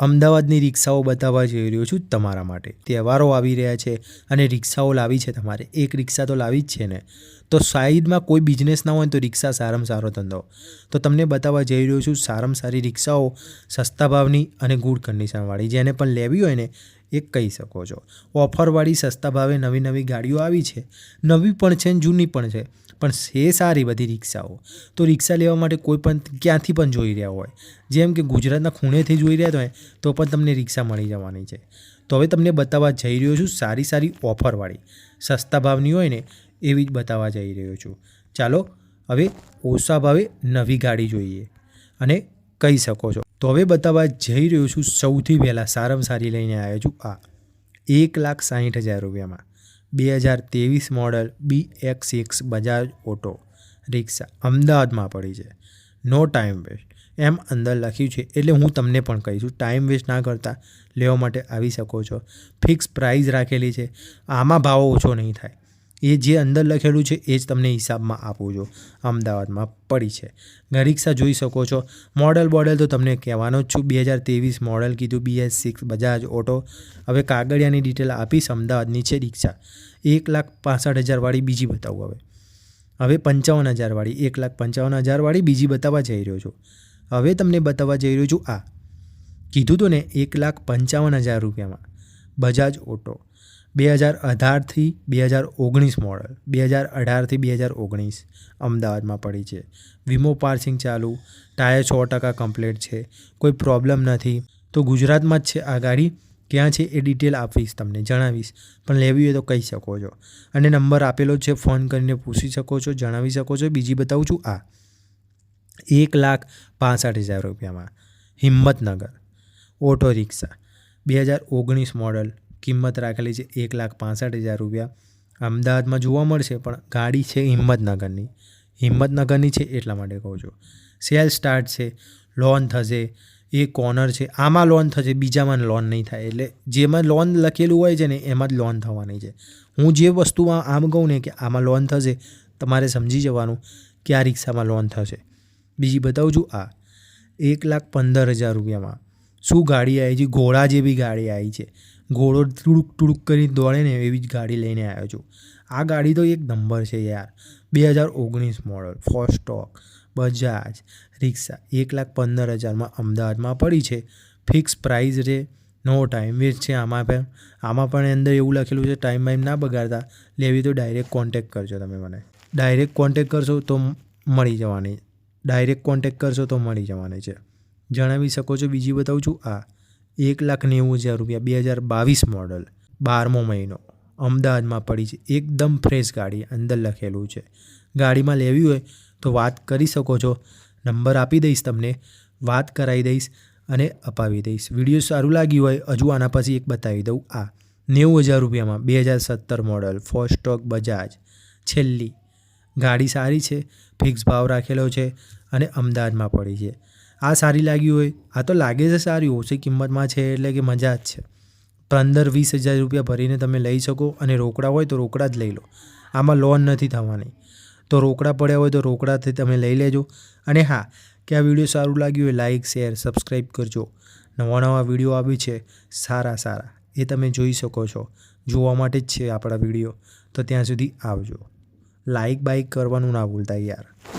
અમદાવાદની રિક્ષાઓ બતાવવા જઈ રહ્યો છું તમારા માટે. તહેવારો આવી રહ્યા છે અને રિક્ષાઓ લાવી છે તમારે. એક રિક્ષા તો લાવી જ છે ને. તો સાઈડમાં કોઈ બિઝનેસ ના હોય તો રિક્ષા સારામાં સારો ધંધો તો તમને બતાવવા જઈ રહ્યો છું સારામાં સારી રિક્ષાઓ, સસ્તા ભાવની અને ગુડ કન્ડિશનવાળી જેને પણ લેવી હોય ને એ કહી શકો છો. ઓફરવાળી સસ્તા ભાવે નવી નવી ગાડીઓ આવી છે. નવી પણ છે ને જૂની પણ છે. પણ છે સારી બધી રિક્ષાઓ. તો રિક્ષા લેવા માટે કોઈ પણ ક્યાંથી પણ જોઈ રહ્યા હોય. જેમ કે ગુજરાતના ખૂણેથી જોઈ રહ્યા હોય, તો પણ તમને રિક્ષા મળી જવાની છે. તો હવે તમને બતાવવા જઈ રહ્યો છું સારી સારી ઓફરવાળી. સસ્તા ભાવની હોય ને, એવી જ બતાવવા જઈ રહ્યો છું. ચાલો, હવે ઓછા ભાવે નવી ગાડી જોઈએ. અને કહી શકો છો. તો હવે બતાવવા જઈ રહ્યો છું સૌથી પહેલાં સારામાં સારી લઈને આવ્યો છું આ. એક લાખ સાહીઠ હજાર રૂપિયામાં. બે હજાર ત્રેવીસ model B X six Bajaj auto rickshaw અમદાવાદમાં પડી છે. નો ટાઈમ વેસ્ટ. એમ અંદર લખ્યું છે. એટલે હું તમને પણ કહીશું ટાઈમ વેસ્ટ ના કરતા લેવા માટે આવી શકો છો. ફિક્સ પ્રાઇસ રાખેલી છે. આમાં ભાવો ઓછો નહીં થાય. એ જે અંદર લખેલું છે, એ જ તમને હિસાબમાં આપું છું. અમદાવાદમાં પડી છે. રિક્ષા જોઈ શકો છો. મોડલ બોડલ તો તમને કહેવાનો જ છું. બે હજાર ત્રેવીસ મોડલ કીધું બીએસ સિક્સ બજાજ ઓટો. હવે કાગળિયાની ડિટેલ આપીશ, અમદાવાદની છે રિક્ષા. એક લાખ પાસઠ હજારવાળી બીજી બતાવું હવે. હવે પંચાવન હજારવાળી, એક લાખ પંચાવન હજારવાળી બીજી બતાવવા જઈ રહ્યો છું. હવે તમને બતાવવા જઈ રહ્યો છું આ. કીધું તો ને, એક લાખ પંચાવન હજાર રૂપિયામાં. બજાજ ઓટો. બે હજાર અઢારથી બે હજાર ઓગણીસ મોડલ બે હજાર અઢારથી બે હજાર ઓગણીસ અમદાવાદમાં પડી છે. વીમો પાર્સિંગ ચાલુ. ટાયર સો ટકા કમ્પ્લીટ છે. કોઈ પ્રોબ્લેમ નથી. તો ગુજરાતમાં જ છે આ ગાડી. ક્યાં છે એ ડિટેલ આપીશ તમને, જણાવીશ. પણ લેવી હોય તો કહી શકો છો. અને નંબર આપેલો છે. ફોન કરીને પૂછી શકો છો, જણાવી શકો છો. બીજી બતાવું છું આ. એક લાખ પાસઠ હજાર રૂપિયામાં હિંમતનગર. Auto rickshaw. બે હજાર ઓગણીસ મોડલ કિંમત રાખેલી છે એક લાખ પાસઠ હજાર રૂપિયા. અમદાવાદમાં જોવા મળશે, પણ ગાડી છે હિંમતનગરની. હિંમતનગરની છે એટલા માટે કહું છું. સેલ સ્ટાર્ટ છે, લોન થશે એ કોર્નર છે. આમાં લોન થશે, બીજામાં લોન નહીં થાય. એટલે જેમાં લોન લખેલું હોય છે ને, એમાં જ લોન થવાની છે. હું જે વસ્તુમાં આમ કહું ને કે આમાં લોન થશે, તમારે સમજી જવાનું કે આ રિક્ષામાં લોન થશે. બીજી બતાવું છું આ. એક લાખ પંદર હજાર રૂપિયામાં. શું ગાડી આવી છે? ઘોડા જેવી ગાડી આવી છે. ઘોડો ટુડુક ટુડુક કરી દોડે ને એવી જ ગાડી લઈને આવ્યો છું. આ ગાડી તો એક નંબર છે યાર. બે હજાર ઓગણીસ model four stroke Bajaj, rickshaw, એક લાખ પંદર હજારમાં અમદાવાદમાં પડી છે. ફિક્સ પ્રાઇસ રે નો ટાઈમ વેસ્ટ છે. આમાં પણ આમાં પણ અંદર એવું લખેલું છે ટાઈમ વાઈમ ના બગાડતા. લેવી તો ડાયરેક્ટ કોન્ટેક કરજો તમે મને. ડાયરેક્ટ કોન્ટેક કરશો તો મળી જવાની. ડાયરેક્ટ કોન્ટેક કરશો તો મળી જવાની છે. જણાવી શકો છો, બીજી બતાવું છું આ. એક લાખ નેવું હજાર રૂપિયા, બે હજાર બાવીસ મોડલ બારમો મહિનો. અમદાવાદમાં પડી છે એકદમ ફ્રેશ ગાડી, અંદર લખેલું છે. ગાડીમાં લેવી હોય તો વાત કરી શકો છો. નંબર આપી દઈશ તમને, વાત કરાવી દઈશ અને અપાવી દઈશ. વીડિયો સારું લાગ્યું હોય, હજુ આના પછી એક બતાવી દઉં. આ નેવું હજાર રૂપિયામાં બે હજાર સત્તર મોડલ ફોર સ્ટોક બજાજ છેલ્લી. ગાડી સારી છે ફિક્સ ભાવ રાખેલો છે અને અમદાવાદમાં પડી છે. આ સારી લાગી હોય? આ તો લાગે છે સારી, ઓછી કિંમતમાં છે એટલે કે મજા જ છે. પંદર વીસ હજાર રૂપિયા ભરીને તમે લઈ શકો અને રોકડા હોય તો રોકડા જ લઈ લો. આમાં લોન નથી થવાની. તો રોકડા પડ્યા હોય તો રોકડાથી તમે લઈ લેજો. અને હા, કે આ વીડિયો સારું લાગ્યું હોય લાઇક શેર, સબસ્ક્રાઈબ કરજો. નવા નવા વીડિયો આવી છે, સારા સારા. એ તમે જોઈ શકો છો. જોવા માટે જ છે આપણા વીડિયો. તો ત્યાં સુધી આવજો. લાઇક બાઇક કરવાનું ના ભૂલતા યાર.